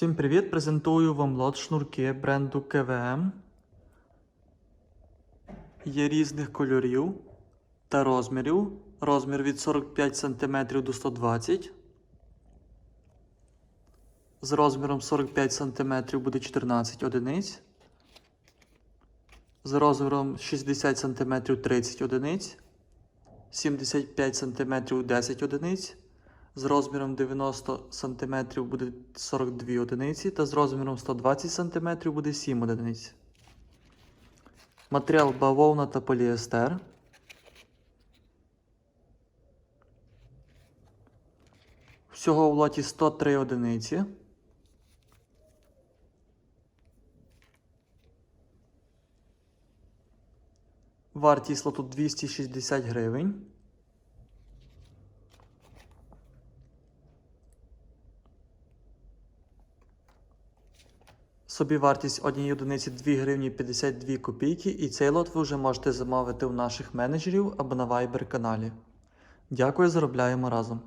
Всім привіт! Презентую вам лот шнурки бренду КВМ. Є різних кольорів та розмірів. Розмір від 45 см до 120 З розміром 45 см буде 14 одиниць. З розміром 60 см 30 одиниць. 75 см 10 одиниць. З розміром 90 см буде 42 одиниці та з розміром 120 см буде 7 одиниць. Матеріал бавовна та поліестер. Всього в лоті 103 одиниці. Вартість лоту 260 гривень. Собівартість однієї одиниці 2 гривні 52 копійки, і цей лот ви вже можете замовити у наших менеджерів або на Viber каналі. Дякую, заробляємо разом.